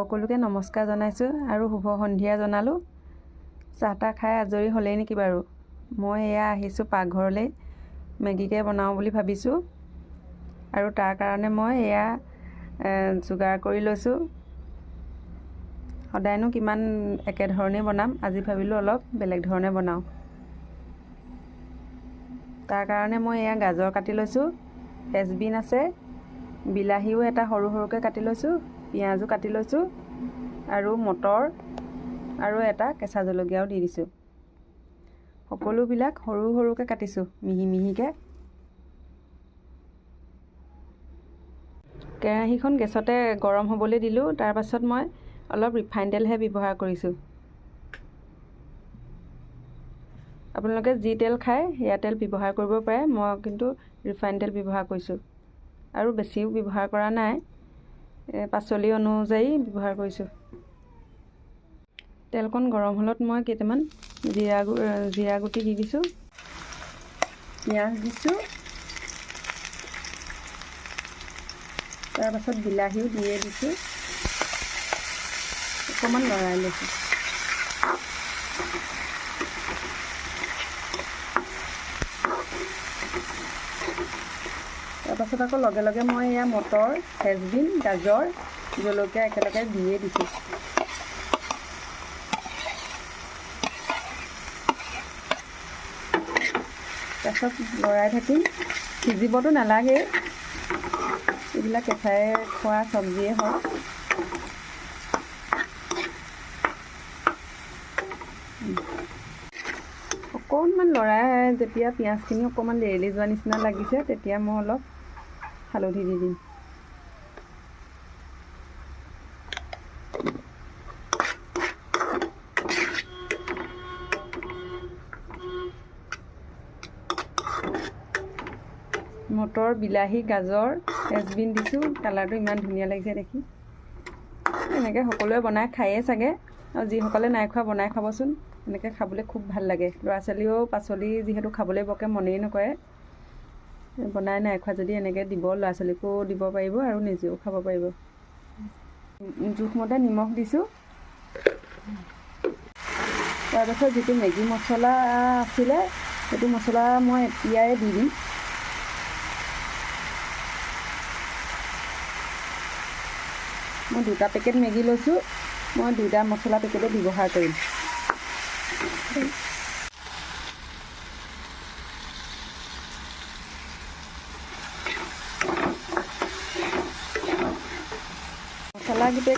সকলোকে নমস্কাৰ জনাইছোঁ আৰু শুভ সন্ধিয়া জনালোঁ। চাহ তাহ খাই আজৰি হ'লেই নেকি বাৰু? মই এয়া আহিছোঁ পাকঘৰলৈ মেগীকে বনাওঁ বুলি ভাবিছোঁ। আৰু তাৰ কাৰণে মই এয়া যোগাৰ কৰি লৈছোঁ। সদায়নো কিমান একেধৰণেই বনাম আজি ভাবিলোঁ অলপ বেলেগ ধৰণে বনাওঁ। তাৰ কাৰণে মই এয়া গাজৰ কাটি লৈছোঁ ফেচবিন আছে বিলাহীও এটা সৰু সৰুকৈ কাটি লৈছোঁ। পিঁয়াজো কাটি লৈছোঁ আৰু মটৰ আৰু এটা কেঁচা জলকীয়াও দি দিছোঁ। সকলোবিলাক সৰু সৰুকৈ কাটিছোঁ মিহি মিহিকৈ। কেৰাহীখন গেছতে গৰম হ'বলৈ দিলোঁ তাৰপাছত মই অলপ ৰিফাইন তেলহে ব্যৱহাৰ কৰিছোঁ। আপোনালোকে যি তেল খায় সেয়া তেল ব্যৱহাৰ কৰিব পাৰে মই কিন্তু ৰিফাইন তেল ব্যৱহাৰ কৰিছোঁ। আৰু বেছিও ব্যৱহাৰ কৰা নাই। পাচলি অনুযায়ী ব্যৱহাৰ কৰিছোঁ। তেলকণ গৰম হ'লত মই কেইটামান জিৰা জিৰা গুটি দি দিছোঁ। পিঁয়াজ দিছোঁ। তাৰপাছত বিলাহীও দিয়ে দিছোঁ। অকণমান লৰাই লৈছোঁ। তাৰপাছত আকৌ লগে লগে মই এয়া মটৰ, ফেচবিন, গাজৰ, জলকীয়া একেলগে দিয়ে দিছোঁ। তাৰপাছত লৰাই থাকিম। সিজিবতো নালাগেই এইবিলাক কেঁচাই খোৱা চব্জিয়ে হয় অকণমান লৰাই যেতিয়া পিঁয়াজখিনি অকণমান লেৰেলি যোৱা নিচিনা লাগিছে, তেতিয়া মই অলপ হালধি দি দিম মটৰ বিলাহী গাজৰ ফেচবিন দিছোঁ। কালাৰটো ইমান ধুনীয়া লাগিছে দেখি। এনেকৈ সকলোৱে বনাই খায়েই চাগে। আৰু যিসকলে নাই খোৱা বনাই খাবচোন। এনেকৈ খাবলৈ খুব ভাল লাগে। ল'ৰা ছোৱালীয়েও পাচলি যিহেতু খাবলৈ বৰকৈ মনেই নকৰে। বনাই নাই খোৱা যদি এনেকৈ দিব ল'ৰা ছোৱালীকো দিব পাৰিব আৰু নিজেও খাব পাৰিব। জোখমতে নিমখ দিছোঁ। তাৰপাছত যিটো মেগী মছলা আছিলে সেইটো মছলা মই এতিয়াই দি দিম। মই দুটা পেকেট মেগী লৈছোঁ। মই দুটা মছলা পেকেটে ব্যৱহাৰ কৰিম। লাগবে